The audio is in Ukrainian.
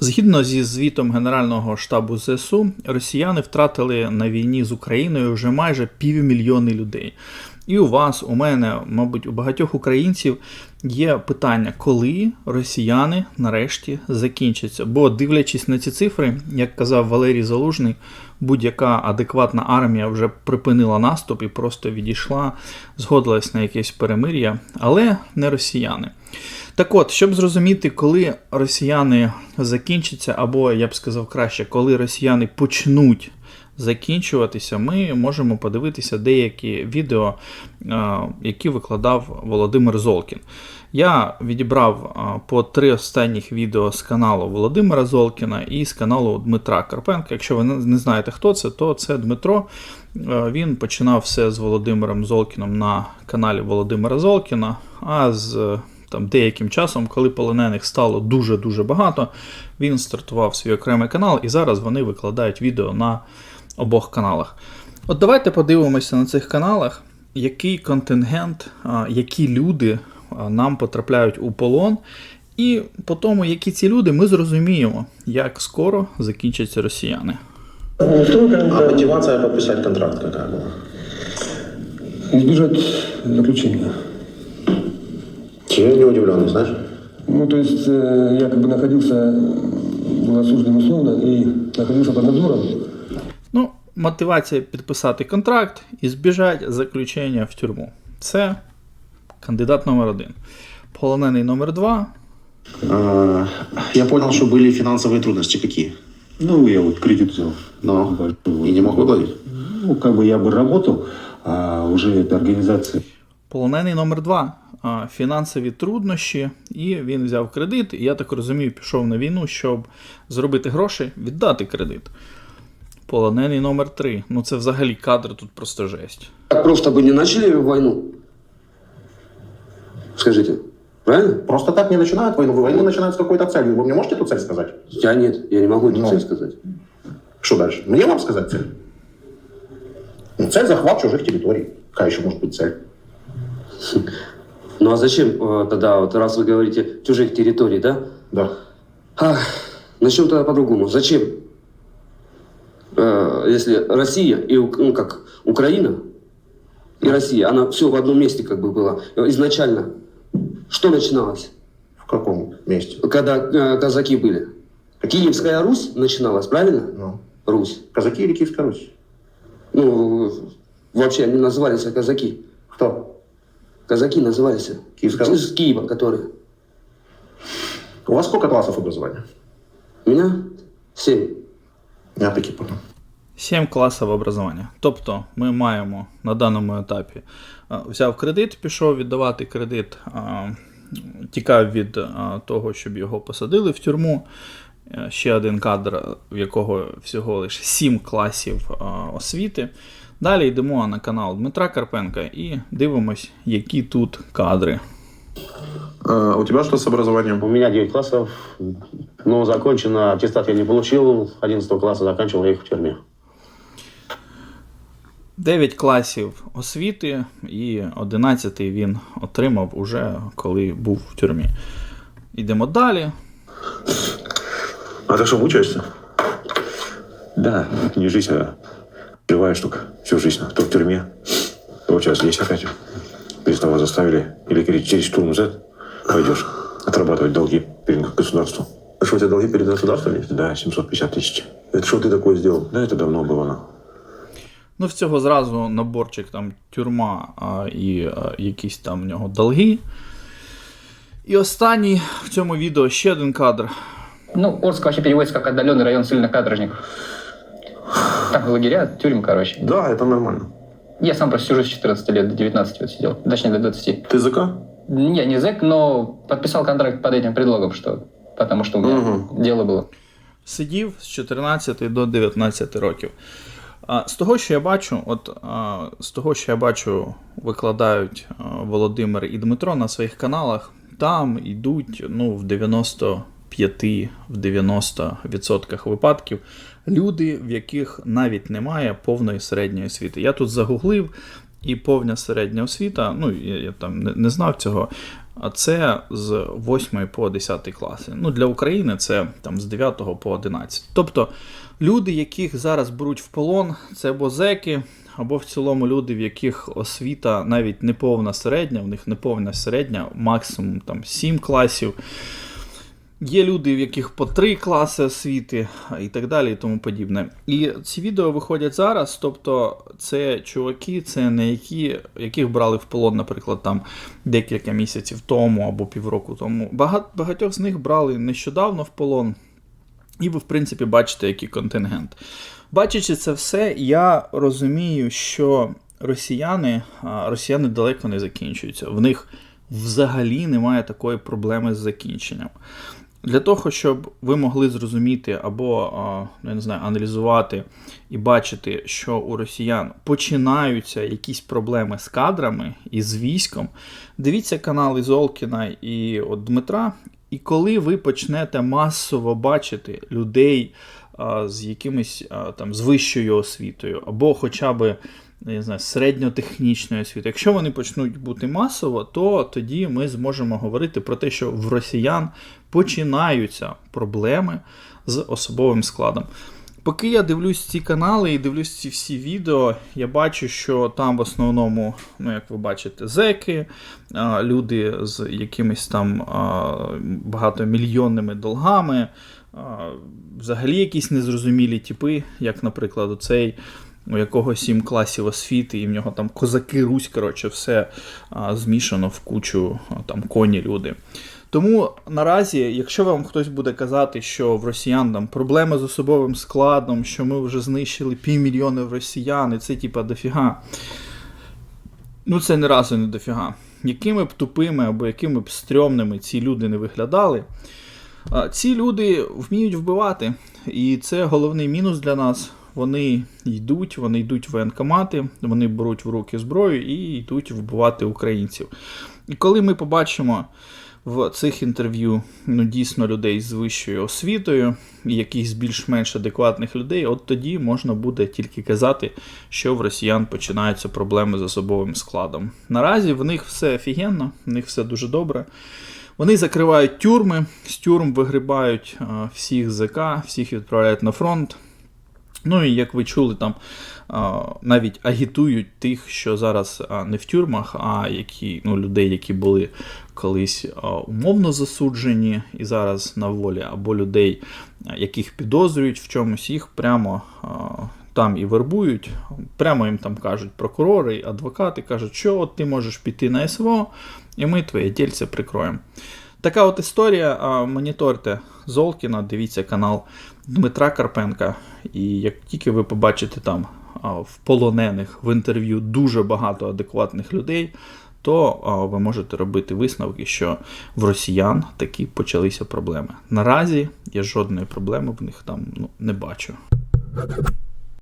Згідно зі звітом Генерального штабу ЗСУ, росіяни втратили на війні з Україною вже майже півмільйони людей. І у вас, у мене, мабуть, у багатьох українців є питання, коли росіяни нарешті закінчаться. Бо дивлячись на ці цифри, як казав Валерій Залужний, будь-яка адекватна армія вже припинила наступ і просто відійшла, згодилась на якесь перемир'я, але не росіяни. Так от, щоб зрозуміти, коли росіяни закінчаться, або я б сказав краще, коли росіяни почнуть закінчуватися, ми можемо подивитися деякі відео, е, які викладав Володимир Золкін. Я відібрав е, по три останніх відео з каналу Володимира Золкіна і з каналу Дмитра Карпенка. Якщо ви не- знаєте, хто це, то це Дмитро. Е, Він починав все з Володимиром Золкіном на каналі Володимира Золкіна, а з там, деяким часом, коли полонених стало дуже-дуже багато, він стартував свій окремий канал, і зараз вони викладають відео на обох каналах. От давайте подивимося на цих каналах, який контингент, які люди нам потрапляють у полон. І по тому, які ці люди, ми зрозуміємо, як скоро закінчаться росіяни. А мотивация подписать контракт какая была? Избежать заключения. Чего не удивленный, знаешь? Ну, то есть э, я как бы находился, был осужден условно и находился под надзором. Ну, мотивація підписати контракт і збіжать заключення в тюрму. Це кандидат номер один. Полонений номер два. А, Я понял, что были финансовые трудности. Какие? Ну, я вот кредит взял. Но Большой. и не мог выплатить? Ну, как бы я бы работал, а уже эта организация Полонений номер два. А, Фінансові труднощі, і він взяв кредит, і я так розумію, пішов на війну, щоб зробити гроші, віддати кредит. Полонений номер три. Ну це взагалі кадр тут просто жесть. Так просто бы не начали войну. Скажите, правильно? Просто так не начинают войну. Войну начинают с какой-то целью. Вы мне можете эту цель сказать? Я нет, я не могу эту Ну. цель сказать. Что дальше? Мне вам сказать цель? Ну, цель захват чужих территорий. Какая еще может быть цель? Ну а зачем э, тогда, вот раз вы говорите чужих территорий, да? Да. А, начнем тогда по-другому. Зачем? Э, если Россия и ну, как Украина и Россия, она все в одном месте как бы была. Изначально что начиналось, В каком месте? когда э, казаки были? Киевская Русь начиналась, правильно? Ну, Русь. казаки или Киевская Русь? Ну, вообще они назывались казаки. Казаки назывались. Киевская Из Киева, которые. У вас сколько классов образования? У меня семь. Я таки понял. Сім класів образування. Тобто ми маємо на даному етапі взяв кредит, пішов віддавати кредит, тікав від того, щоб його посадили в тюрму. Е, Ще один кадр, в якого всього лише сім класів освіти. Далі йдемо на канал Дмитра Карпенка і дивимось, які тут кадри. А, у тебя что с образованием? У меня 9 классов, но закончено, аттестат я не получил, 11 класса заканчивал я их в тюрьме. 9 класів освіти і 11 він отримав уже коли був в тюрмі. Йдемо далі. А ты что, мучаешься? Да, не жизнь, а живая штука. Всю жизнь. То в тюрьме, то вот сейчас здесь опять. Без того заставили. Или говорит, через штурм Z пойдешь отрабатывать долги перед государством. А что, у тебя долги перед государством есть? Да, 750 тысяч. Это что ты такое сделал? Да, это давно было. но Ну, в цього зразу наборчик там тюрма а, і а, якісь там в нього долги. І останній в цьому відео ще один кадр. Ну, Орск вообще переводится как отдаленный район ссыльных каторжников. Там лагеря, тюрьмы, короче. Да, это нормально. Я сам просто сижу с 14 лет до 19 вот сидел. Точнее, до 20. Ты ЗК? Я не зэк, но подписал контракт под этим предлогом, что потому что у меня Мгм. дело было. Сидів з 14 до 19 років. А, З того, що я бачу, от а, з того, що я бачу, викладають а, Володимир і Дмитро на своїх каналах, там йдуть ну, в 95 в 90% випадків люди, в яких навіть немає повної середньої освіти. Я тут загуглив, і повна середня освіта, ну я, я там не, не знав цього. А це з 8 по 10 класи. Ну, для України це там з 9 по 11. Тобто люди, яких зараз беруть в полон, це або зеки, або в цілому люди, в яких освіта навіть не повна середня, в них не повна середня, максимум там 7 класів. Є люди, в яких по три класи освіти і так далі, і тому подібне. І ці відео виходять зараз. Тобто, це чуваки, це не які, яких брали в полон, наприклад, там декілька місяців тому або півроку тому. Багат, багатьох з них брали нещодавно в полон. І ви, в принципі, бачите, який контингент. Бачачи це все, я розумію, що росіяни, росіяни далеко не закінчуються. В них взагалі немає такої проблеми з закінченням. Для того, щоб ви могли зрозуміти або ну, я не знаю, аналізувати і бачити, що у росіян починаються якісь проблеми з кадрами і з військом, дивіться канали Золкіна і от Дмитра. І коли ви почнете масово бачити людей з якимись там з вищою освітою, або хоча б я не знаю, середньотехнічної освіти. Якщо вони почнуть бути масово, то тоді ми зможемо говорити про те, що в росіян починаються проблеми з особовим складом. Поки я дивлюсь ці канали і дивлюсь ці всі відео, я бачу, що там в основному, ну як ви бачите, зеки, люди з якимись там багатомільйонними долгами, взагалі якісь незрозумілі типи, як, наприклад, оцей у якого сім класів освіти, і в нього там козаки, Русь, коротше, все а, змішано в кучу а, там коні люди. Тому наразі, якщо вам хтось буде казати, що в росіян там проблеми з особовим складом, що ми вже знищили півмільйони росіян, і це типа дофіга. Ну, це не разу не дофіга. Якими б тупими або якими б стрьомними ці люди не виглядали, ці люди вміють вбивати. І це головний мінус для нас. Вони йдуть, вони йдуть в воєнкомати, вони беруть в руки зброю і йдуть вбивати українців. І коли ми побачимо в цих інтерв'ю ну, дійсно людей з вищою освітою, якихось більш-менш адекватних людей, от тоді можна буде тільки казати, що в росіян починаються проблеми з особовим складом. Наразі в них все офігенно, в них все дуже добре. Вони закривають тюрми, з тюрм вигрібають а, всіх ЗК, всіх відправляють на фронт. Ну і як ви чули, там навіть агітують тих, що зараз не в тюрмах, а які ну, людей, які були колись умовно засуджені і зараз на волі, або людей, яких підозрюють в чомусь, їх прямо там і вербують. Прямо їм там кажуть прокурори, адвокати кажуть, що от ти можеш піти на СВО, і ми твоє дільце прикроємо. Така от історія. Моніторте Золкіна, дивіться канал Дмитра Карпенка. І як тільки ви побачите там в полонених в інтерв'ю дуже багато адекватних людей, то ви можете робити висновки, що в росіян такі почалися проблеми. Наразі я жодної проблеми в них там ну, не бачу.